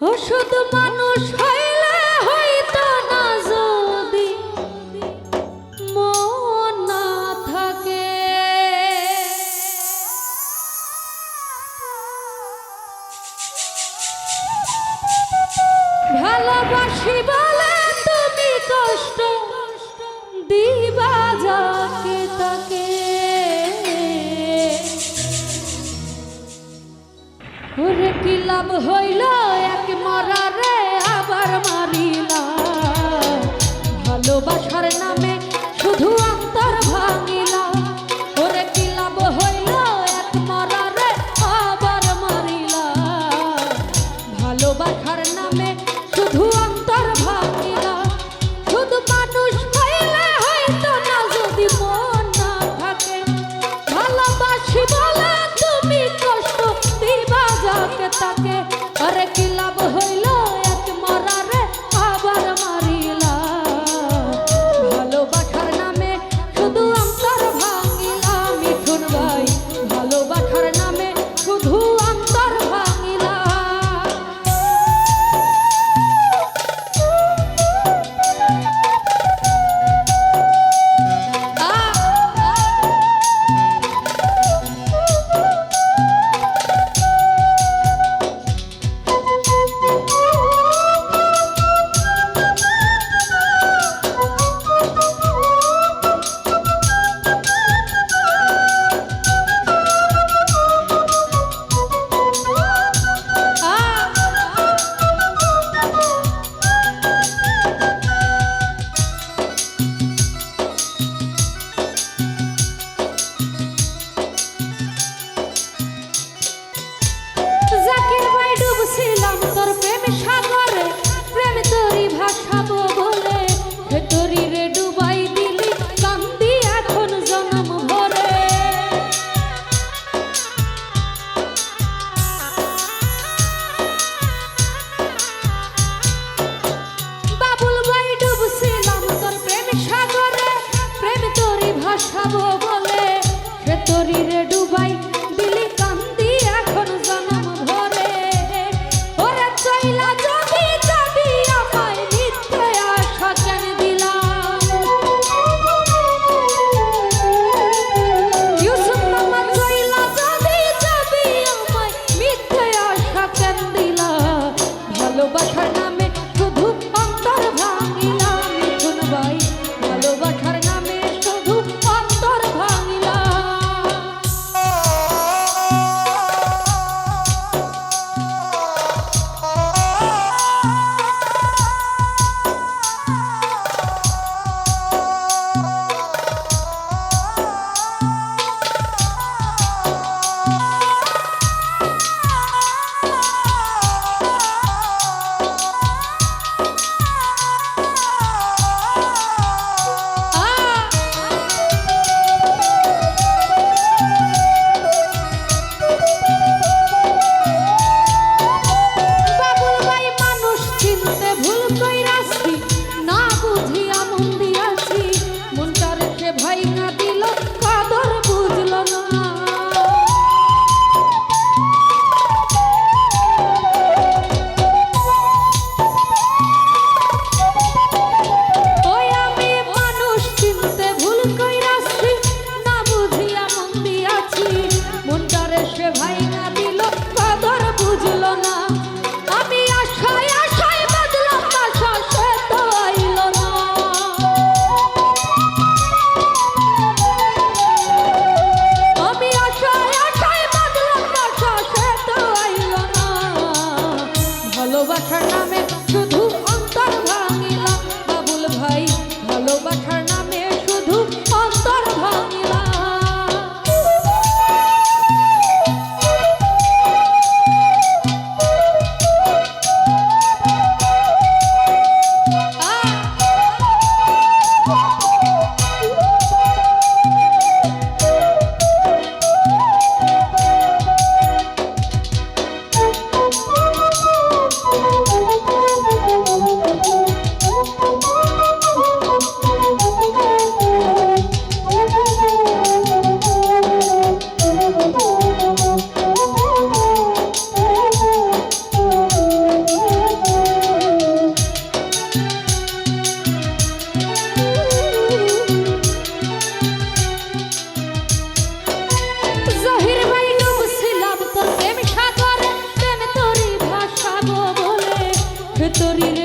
ওষুধ মানুষ হইলে হইতো না যদি মন না থাকে। ভালোবাসি বলে তুমি কষ্ট, দিবা যাকে তাকে। ওরে কি লাভ হইল ভালোবাসার নামে শুধু অন্তর ভাব শরীরে Torino